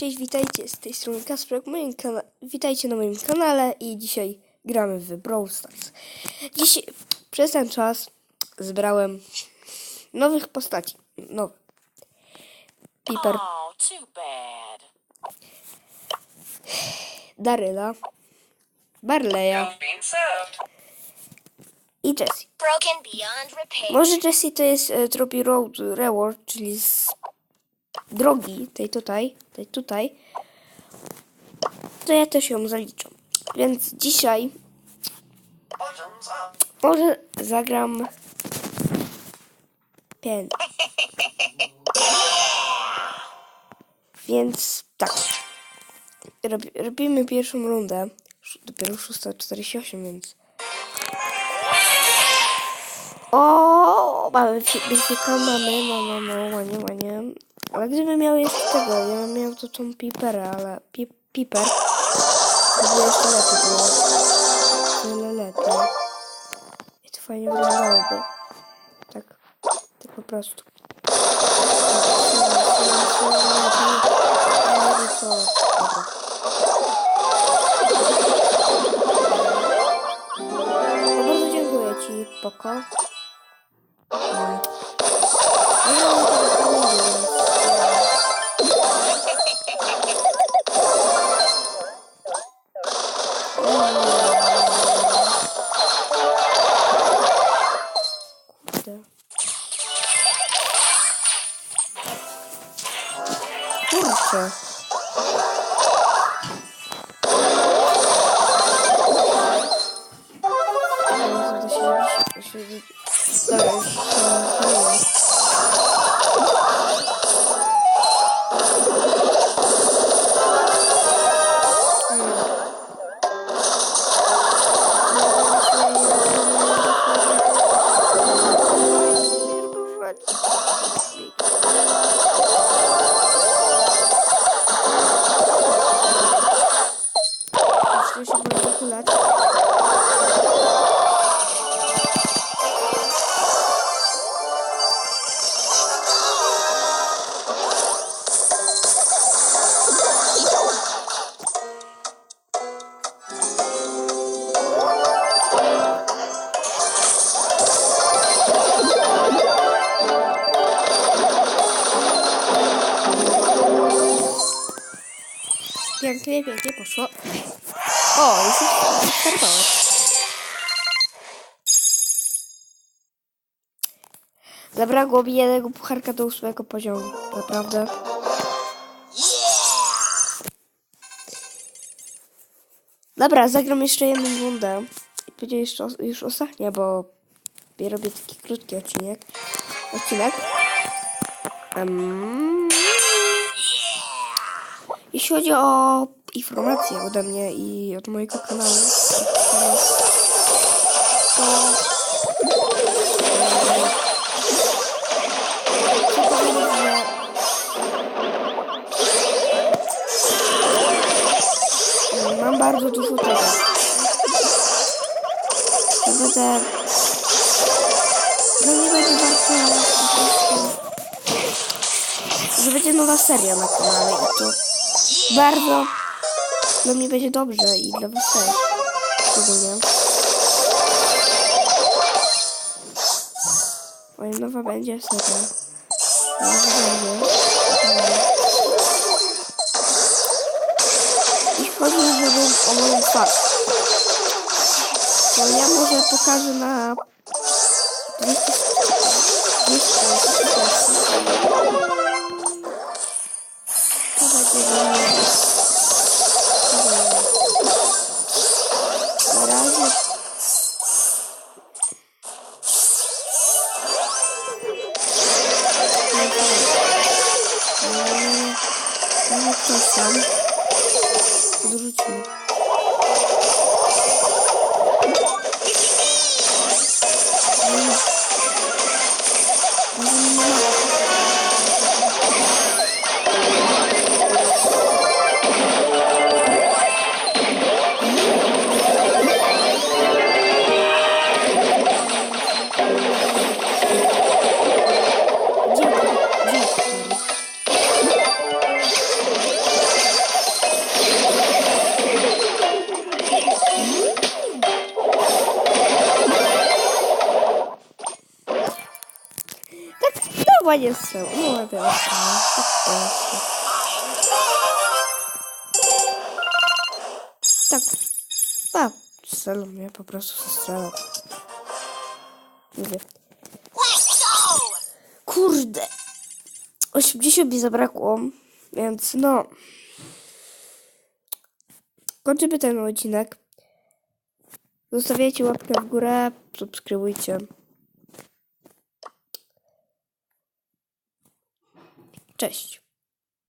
Cześć, witajcie, z tej strony Kasprek, moim witajcie na moim kanale i dzisiaj gramy w Brawl Stars. Dzisiaj, przez ten czas zebrałem nowych postaci, nowych. Piper, Oh. Daryla, Barleya i Jessie. Może Jessie to jest e, Trophy Road Reward, czyli z drogi tej tutaj, tej tutaj, to ja też ją zaliczę. Więc dzisiaj. Może zagram pięć. Więc tak. Robi, robimy pierwszą rundę. Dopiero 648, więc. O, mamy Bifieka, mamy, mamy, mamy, ładnie, ładnie. Ale gdybym miał jeszcze tego, ja bym miał to tą piperę, ale pi, piper. To by jeszcze lepiej było. Tyle lepiej. I to fajnie wyglądałoby. Tak. Tak po prostu. Bardzo dziękuję Ci, Poko. sure. Pięknie, pięknie poszło. O, już jest startować. Zabrakło mi jednego pucharka do ósmego poziomu. Naprawdę. Dobra, zagram jeszcze jedną rundę. I będzie jeszcze już ostatnia, bo ja robię taki krótki odcinek. Odcinek. Em, jeśli chodzi o informacje ode mnie i od mojego kanału, to powiedzieć, że mam bardzo dużo tego. Że będę... No nie będzie warto. Że będzie nowa seria na kanale i to bardzo dla mnie będzie dobrze i dla was też. Szczególnie. Moja nowa będzie seria. Nowa będzie. I chodzi żeby o moją twarz. To ja może pokażę na 200 200 Nasıl? Duruş mu? Dawanie strzał. No, ja teraz. Tak. Pa. Strzelam, ja po prostu strzelam. Mówię. Kurde. 80 mi zabrakło, więc no. Kończymy ten odcinek. Zostawiajcie łapkę w górę, subskrybujcie. Cześć.